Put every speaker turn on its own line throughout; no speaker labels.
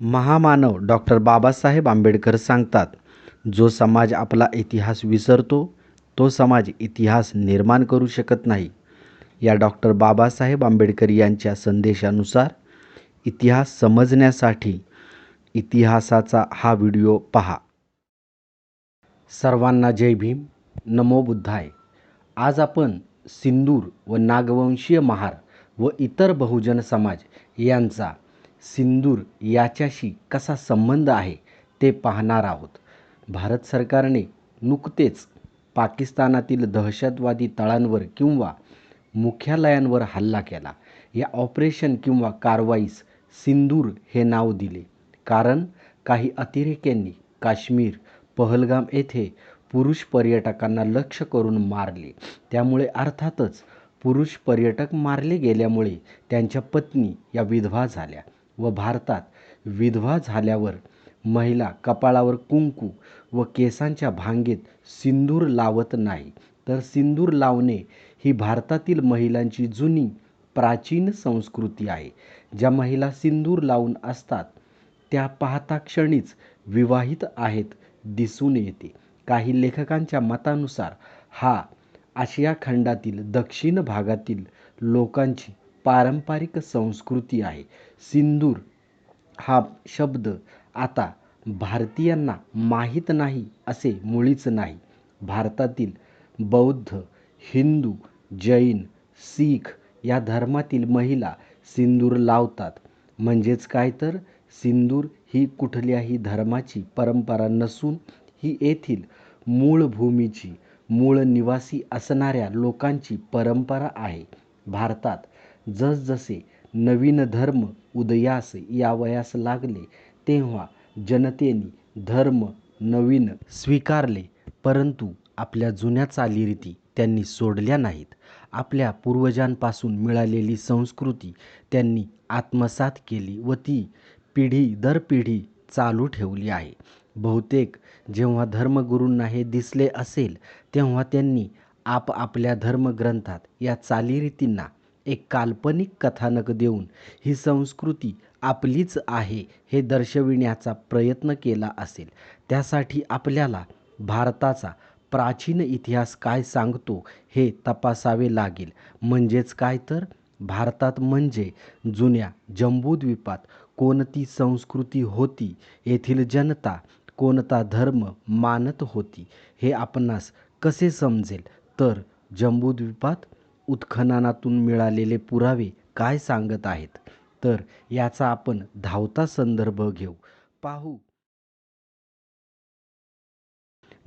महामानव डॉक्टर बाबासाहेब आंबेडकर सांगतात जो समाज आपला इतिहास विसरतो तो समाज इतिहास निर्माण करू शकत नाही. या डॉक्टर बाबासाहेब आंबेडकर यांच्या संदेशानुसार इतिहास समजण्यासाठी इतिहासाचा हा व्हिडिओ पहा. सर्वांना जय भीम. नमो बुद्धाय. आज आपण सिंदूर व नागवंशीय महार व इतर बहुजन समाज यांचा सिंदूर याच्याशी कसा संबंध आहे ते पाहणार आहोत. भारत सरकारने नुकतेच पाकिस्तानातील दहशतवादी तळांवर किंवा मुख्यालयांवर हल्ला केला. या ऑपरेशन किंवा कारवाईस सिंदूर हे नाव दिले. कारण काही अतिरेक्यांनी काश्मीर पहलगाम येथे पुरुष पर्यटकांना लक्ष करून मारले. त्यामुळे अर्थातच पुरुष पर्यटक मारले गेल्यामुळे त्यांच्या पत्नी या विधवा झाल्या. व भारतात विधवा झाल्यावर महिला कपाळावर कुंकू व केसांच्या भांगेत सिंदूर लावत नाही. तर सिंदूर लावणे ही भारतातील महिलांची जुनी प्राचीन संस्कृती आहे. ज्या महिला सिंदूर लावून असतात त्या पाहता क्षणीच विवाहित आहेत दिसून येते. काही लेखकांच्या मतानुसार हा आशिया खंडातील दक्षिण भागातील लोकांची पारंपरिक संस्कृती आहे. सिंदूर हा शब्द आता भारतीयांना माहीत नाही असे मुळीच नाही. भारतातील बौद्ध हिंदू जैन सीख या धर्मातील महिला सिंदूर लावतात. म्हणजेच काय तर? सिंदूर ही कुठल्याही धर्माची परंपरा नसून ही येथील मूळ भूमीची मूळ निवासी असणाऱ्या लोकांची परंपरा आहे. भारतात जसजसे नवीन धर्म उदयास यावयास लागले तेव्हा जनतेने धर्म नवीन स्वीकारले परंतु आपल्या जुन्या चालीरीती त्यांनी सोडल्या नाहीत. आपल्या पूर्वजांपासून मिळालेली संस्कृती त्यांनी आत्मसात केली व ती पिढी दर पिढी चालू ठेवली आहे. बहुतेक जेव्हा धर्मगुरूंना हे दिसले असेल तेव्हा त्यांनी आपापल्या धर्मग्रंथात या चालीरीतींना एक काल्पनिक कथानक देऊन ही संस्कृती आपलीच आहे हे दर्शविण्याचा प्रयत्न केला असेल. त्यासाठी आपल्याला भारताचा प्राचीन इतिहास काय सांगतो हे तपासावे लागेल. म्हणजेच काय तर? भारतात म्हणजे जुन्या जंबूद्वीपात कोणती संस्कृती होती? येथील जनता कोणता धर्म मानत होती? हे आपणास कसे समजेल? तर जंबूद्वीपात उत्खननातून मिळालेले पुरावे काय सांगत आहेत? तर याचा आपण धावता संदर्भ घेऊ. पाहू.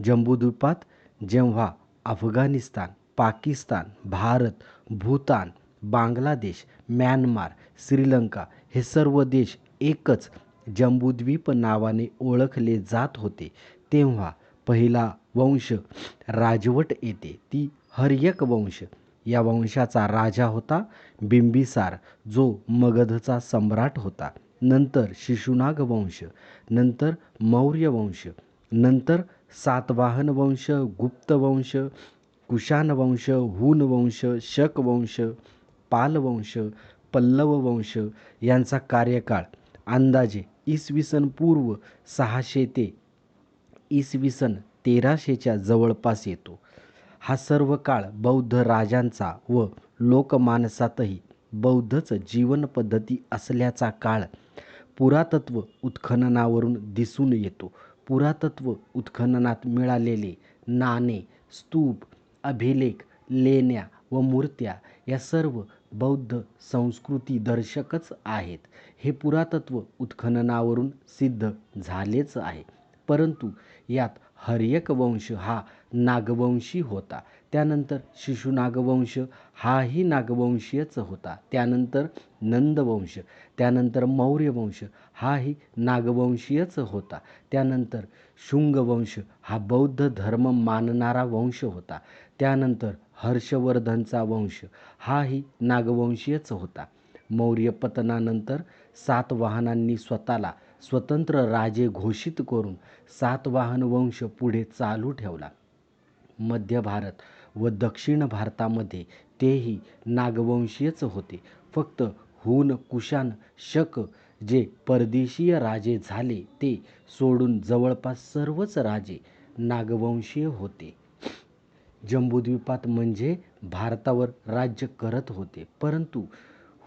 जम्बूद्वीपात जेव्हा अफगाणिस्तान पाकिस्तान भारत भूतान बांगलादेश म्यानमार श्रीलंका हे सर्व देश एकच जंबूद्वीप नावाने ओळखले जात होते तेव्हा पहिला वंश राजवट येते ती हर्यक वंश. या वंशाचा राजा होता बिंबिसार जो मगधचा सम्राट होता. नंतर शिशुनाग वंश नंतर मौर्य वंश नंतर सातवाहन वंश गुप्त वंश कुशाण वंश हून वंश शक वंश पाल वंश पल्लव वंश यांचा कार्यकाळ अंदाजे इसवी सन पूर्व सहाशे ते इसवी सन तेराशेच्या जवळपास येतो. हा सर्व काळ बौद्ध राजांचा व लोकमानसातही बौद्धच जीवनपद्धती असल्याचा काळ पुरातत्व उत्खननावरून दिसून येतो. पुरातत्व उत्खननात मिळालेले नाणे स्तूप अभिलेख लेण्या व मूर्त्या या सर्व बौद्ध संस्कृतीदर्शकच आहेत. हे पुरातत्व उत्खननावरून सिद्ध झालेच आहे. परंतु यात हर्यक वंश हा नागवंशी होता. त्यानंतर शिशुनागवंश हाही नागवंशीयच होता. त्यानंतर नंदवंश त्यानंतर मौर्यवंश हाही नागवंशीयच होता. त्यानंतर शुंगवंश हा बौद्ध धर्म मानणारा वंश होता. त्यानंतर हर्षवर्धनचा वंश हाही नागवंशीयच होता. मौर्य पतनानंतर सातवाहनांनी स्वतःला स्वतंत्र राजे घोषित करून सातवाहन वंश पुढे चालू ठेवला. मध्य भारत व दक्षिण भारतामध्ये तेही नागवंशीयच होते. फक्त हून कुशाण शक जे परदेशीय राजे झाले ते सोडून जवळपास सर्वच राजे नागवंशीय होते. जंबूद्वीपात म्हणजे भारतावर राज्य करत होते. परंतु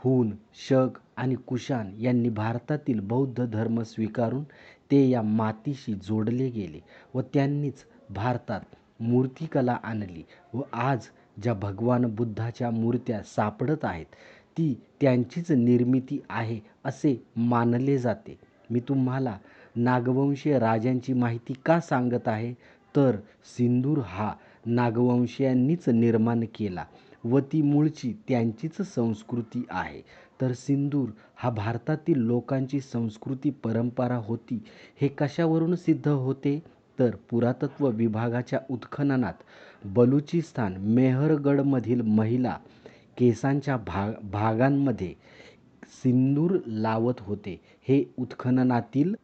हून शक आणि कुशाण यांनी भारतातील बौद्ध धर्म स्वीकारून ते या मातीशी जोडले गेले व त्यांनीच भारतात मूर्तिकला आणली व आज ज्या भगवान बुद्धाच्या मूर्त्या सापडत आहेत ती त्यांचीच निर्मिती आहे असे मानले जाते. मी तुम्हाला नागवंशीय राजांची माहिती का सांगत आहे? तर सिंदूर हा नागवंशीयांनीच निर्माण केला व ती मूळची त्यांचीच संस्कृती आहे. तर सिंदूर हा भारतातील लोकांची संस्कृती परंपरा होती हे कशावरून सिद्ध होते? तर पुरातत्व विभागाच्या उत्खननात बलुचिस्तान मेहरगडमधील महिला केसांच्या भाग भागांमध्ये सिंदूर लावत होते. हे उत्खननातील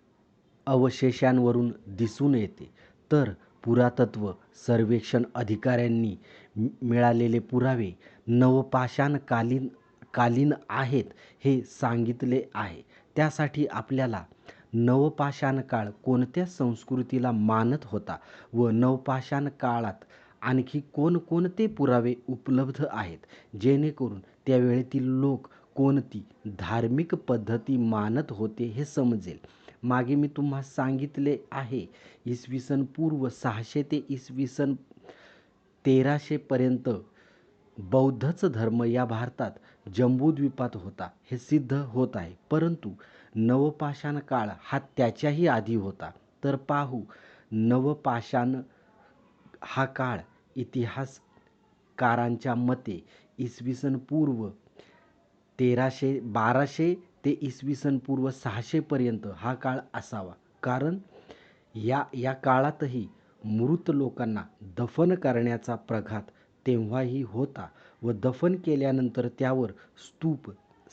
अवशेषांवरून दिसून येते. तर पुरातत्व सर्वेक्षण अधिकाऱ्यांनी मिळालेले पुरावे नवपाषाणकालीन कालीन आहेत हे सांगितले आहे. त्यासाठी आपल्याला नवपाषाण काळ कोणत्या संस्कृतीला मानत होता व नवपाषाण काळात आणखी कोणकोणते पुरावे उपलब्ध आहेत? जेणेकरून त्यावेळेतील लोक कोणती धार्मिक पद्धती मानत होते हे समजेल. मागे मी तुम्हा सांगितले आहे इसवी सन पूर्व सहाशे ते इसवी सन तेराशेपर्यंत बौद्धच धर्म या भारतात जम्बूद्वीपात होता हे सिद्ध होत आहे. परंतु नवपाषाण काळ हा त्याच्याही आधी होता. तर पाहू नवपाषाण हा काळ इतिहासकारांच्या मते इसवी सन पूर्व तेराशे बाराशे ते इसवी सन पूर्व सहाशेपर्यंत हा काळ असावा. कारण या या काळातही मृत लोकांना दफन करण्याचा प्रघात तेव्हाही होता व दफन केल्यानंतर त्यावर स्तूप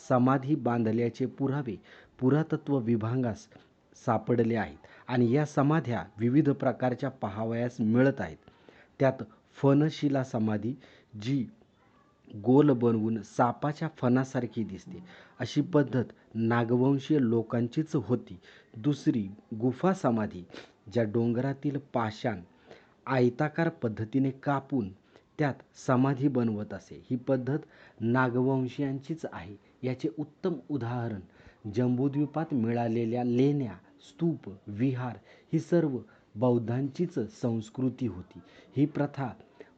समाधी बांधल्याचे पुरावे पुरातत्व विभागास सापडले आहेत आणि या समाध्या विविध प्रकारच्या पाहावयास मिळत आहेत. त्यात फनशिला समाधी जी गोल बनवून सापाच्या फणासारखी दिसते. अशी पद्धत नागवंशीय लोकांचीच होती. दुसरी गुफा समाधी ज्या डोंगरातील पाषाण आयताकार पद्धतीने कापून त्यात समाधी बनवत असे. ही पद्धत नागवंशीयांचीच आहे. याचे उत्तम उदाहरण जंबूद्वीपात मिळालेल्या लेण्या स्तूप विहार ही सर्व बौद्धांचीच संस्कृती होती. ही प्रथा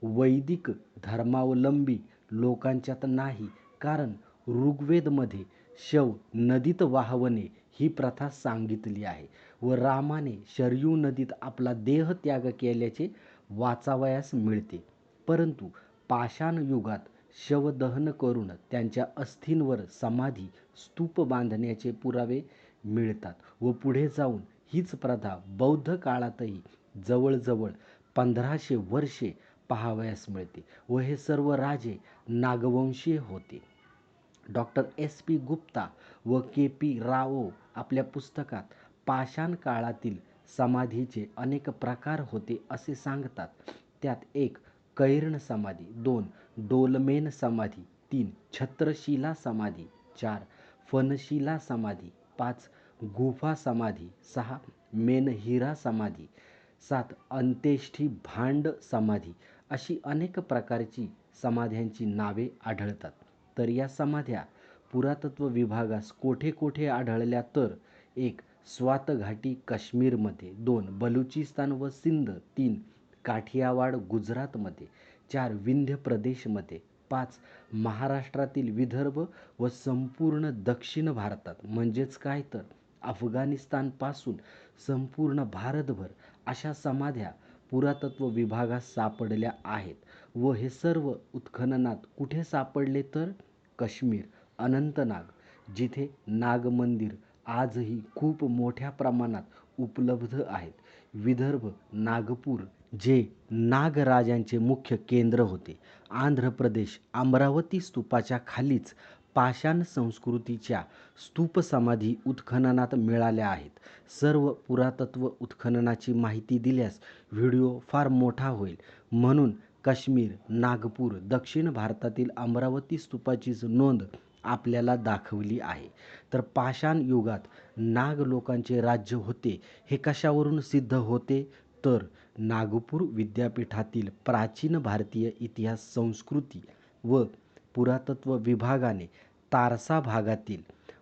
वैदिक धर्मावलंबी लोकांच्यात नाही कारण ऋग्वेदमध्ये शव नदीत वाहवणे ही प्रथा सांगितली आहे व रामाने शरयू नदीत आपला देह त्याग केल्याचे वाचावयास मिळते. परंतु पाषाण युगात शवदहन करून त्यांच्या अस्थींवर समाधी स्तूप बांधण्याचे पुरावे मिळतात व पुढे जाऊन हीच प्रथा बौद्ध काळातही जवळजवळ पंधराशे वर्षे पाहावयास मिळते व हे सर्व राजे नागवंशीय होते. Doctor S. पी. गुप्ता व के. पी. राओ आपल्या पुस्तकात पाषाण काळातील समाधीचे अनेक प्रकार होते असे सांगतात. त्यात एक कैर्ण समाधी दोन डोलमेन समाधी तीन छत्रशिला समाधी चार फनशिला समाधी पाच गुफा समाधी सहा मेनहिरा समाधी सात अंत्येष्ठी भांड समाधी अशी अनेक प्रकारची समाध्यांची नावे आढळतात. तर या समाध्या पुरातत्व विभागास कोठे कोठे आढळल्या तर? एक स्वातघाटी काश्मीरमध्ये दोन बलुचिस्तान व सिंध तीन काठियावाड गुजरातमध्ये चार विंध्य प्रदेशमध्ये पाच महाराष्ट्रातील विदर्भ व संपूर्ण दक्षिण भारतात. म्हणजेच काय तर? अफगाणिस्तानपासून संपूर्ण भारतभर अशा समाध्या पुरातत्व विभागात सापडल्या आहेत व हे सर्व उत्खननात कुठे सापडले तर? काश्मीर अनंतनाग जिथे नाग मंदिर आजही खूप मोठ्या प्रमाणात उपलब्ध आहेत. विदर्भ नागपूर जे नागराजांचे मुख्य केंद्र होते. आंध्र प्रदेश अमरावती स्तूपाच्या खालीच पाषाण संस्कृतीच्या स्तूप समाधी उत्खननात मिळाल्या आहेत. सर्व पुरातत्व उत्खननाची माहिती दिल्यास व्हिडिओ फार मोठा होईल. म्हणून काश्मीर नागपूर दक्षिण भारतातील अमरावती स्तूपाचीच नोंद आपल्याला दाखवली आहे. तर पाषाण युगात नाग लोकांचे राज्य होते हे कशावरून सिद्ध होते? तर नागपूर विद्यापीठातील प्राचीन भारतीय इतिहास संस्कृती व पुरातत्व विभागाने तारसा भागातील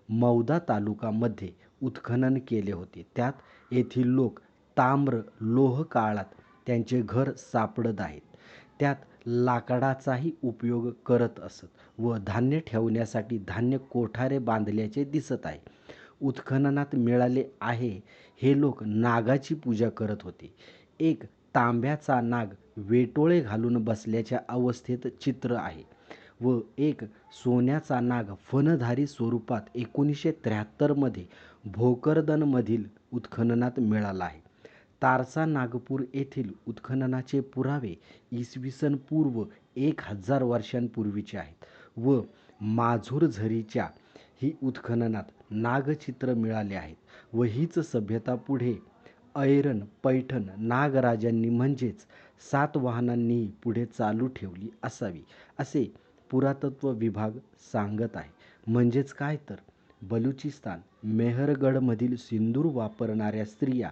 मौदा तालुकामध्ये उत्खनन केले होते. त्यात येथील लोक ताम्र लोह काळात त्यांचे घर सापडत आहेत. त्यात लाकडाचाही उपयोग करत असत व धान्य ठेवण्यासाठी धान्य कोठारे बांधल्याचे दिसत आहे. उत्खननात मिळाले आहे हे लोक नागाची पूजा करत होते. एक तांब्याचा नाग वेटोळे घालून बसल्याच्या अवस्थेत चित्र आहे व एक सोन्याचा नाग फनधारी स्वरूपात एकोणीसशे त्र्याहत्तरमध्ये भोकरदनमधील उत्खननात मिळाला आहे. तारसा नागपूर येथील उत्खननाचे पुरावे इसवी सन पूर्व एक हजार वर्षांपूर्वीचे आहेत व माझूर झरीच्या ही उत्खननात नागचित्र मिळाले आहेत व हीच सभ्यता पुढे ऐरन पैठण नागराजांनी म्हणजेच सातवाहनांनीही पुढे चालू ठेवली असावी असे पुरातत्व विभाग सांगत आहे. म्हणजेच काय तर? बलुचिस्तान मेहरगडमधील सिंदूर वापरणाऱ्या स्त्रिया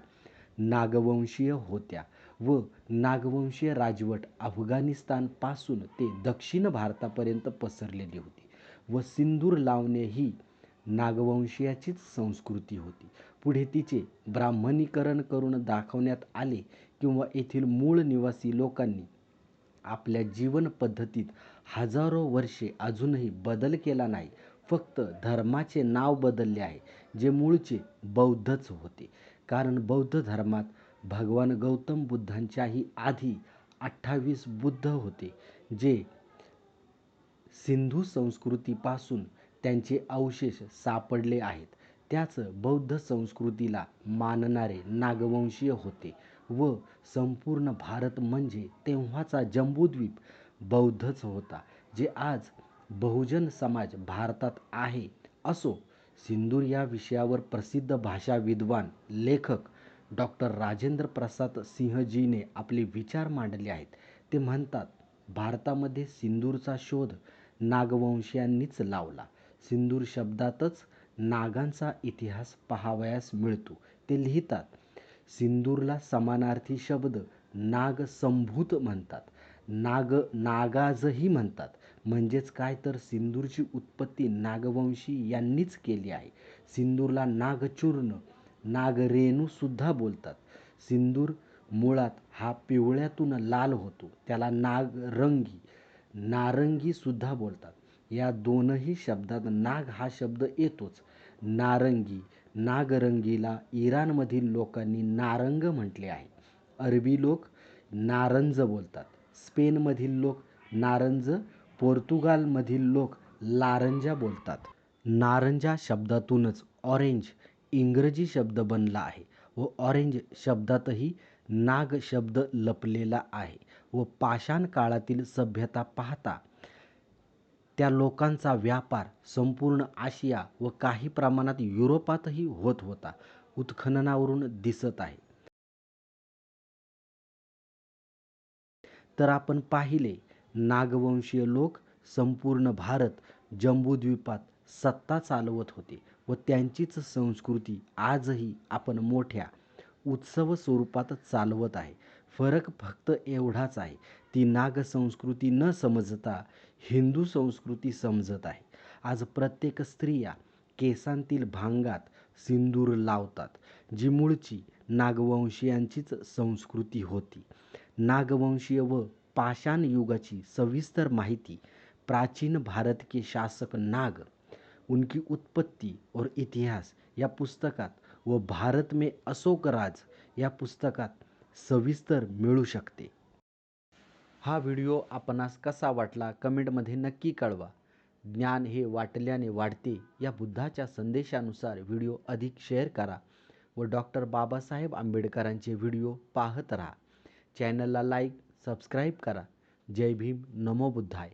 नागवंशीय होत्या व नागवंशीय राजवट अफगाणिस्तानपासून ते दक्षिण भारतापर्यंत पसरलेली होती व सिंदूर लावणे ही नागवंशीयाचीच संस्कृती होती. पुढे तिचे ब्राह्मणीकरण करून दाखवण्यात आले किंवा येथील मूळ निवासी लोकांनी आपल्या जीवन पद्धतीत हजारो वर्षे अजूनही बदल केला नाही फक्त धर्माचे नाव बदलले आहे जे मूळचे बौद्धच होते. कारण बौद्ध धर्मात भगवान गौतम बुद्धांच्याही आधी अठ्ठावीस बुद्ध होते जे सिंधू संस्कृतीपासून त्यांचे अवशेष सापडले आहेत. त्याच बौद्ध संस्कृतीला मानणारे नागवंशीय होते व संपूर्ण भारत म्हणजे तेव्हाचा जंबूद्वीप बौद्धच होता जे आज बहुजन समाज भारतात आहे असो. सिंदूर या विषयावर प्रसिद्ध भाषा विद्वान लेखक डॉक्टर राजेंद्र प्रसाद सिंहजीने आपले विचार मांडले आहेत. ते म्हणतात भारतामध्ये सिंदूरचा शोध नागवंशीयांनीच लावला. सिंदूर शब्दातच नागांचा इतिहास पाहावयास मिळतो. ते लिहितात सिंदूरला समानार्थी शब्द नागसंभूत म्हणतात. नाग नागाजही म्हणतात. म्हणजेच काय तर सिंदूरची उत्पत्ती नागवंशी यांनीच केली आहे. सिंदूरला नागचूर्ण नागरेणूसुद्धा बोलतात. सिंदूर मुळात हा पिवळ्यातून लाल होतो. त्याला नागरंगी नारंगीसुद्धा बोलतात. या दोनही शब्दात नाग हा शब्द येतोच. नारंगी नागरंगीला इराणमधील लोकांनी नारंग म्हटले आहे. अरबी लोक नारंज बोलतात. स्पेनमधील लोक नारंज पोर्तुगालमधील लोक लारंजा बोलतात. नारंजा शब्दातूनच ऑरेंज इंग्रजी शब्द बनला आहे व ऑरेंज शब्दातही नाग शब्द लपलेला आहे व पाषाण काळातील सभ्यता पाहता त्या लोकांचा व्यापार संपूर्ण आशिया व काही प्रमाणात युरोपातही होत होता. उत्खननावरून दिसत आहे. तर आपण पाहिले नागवंशीय लोक संपूर्ण भारत जंबूद्वीपात सत्ता चालवत होते व त्यांचीच संस्कृती आजही आपण मोठ्या उत्सव स्वरूपात चालवत आहे. फरक फक्त एवढाच आहे. ती नाग संस्कृती न समजता हिंदू संस्कृती समजत आहे. आज प्रत्येक स्त्रिया केसांतील भांगात सिंदूर लावतात जी मूळची नागवंशीयांचीच संस्कृती होती. नागवंशीय व पाषाण युगाची सविस्तर माहिती प्राचीन भारत के शासक नाग उनकी उत्पत्ति और इतिहास या पुस्तकात व भारत में अशोक राज या पुस्तकात सविस्तर मिळू शकते. हा व्हिडिओ आपणास कसा वाटला कमेंटमध्ये नक्की कळवा. ज्ञान हे वाटल्याने वाढते. या बुद्धाच्या संदेशानुसार व्हिडिओ अधिक शेअर करा व डॉक्टर बाबासाहेब आंबेडकरांचे व्हिडिओ पाहत राहा. चॅनलला लाईक सबस्क्राईब करा. जय भीम. नमो बुद्धाय.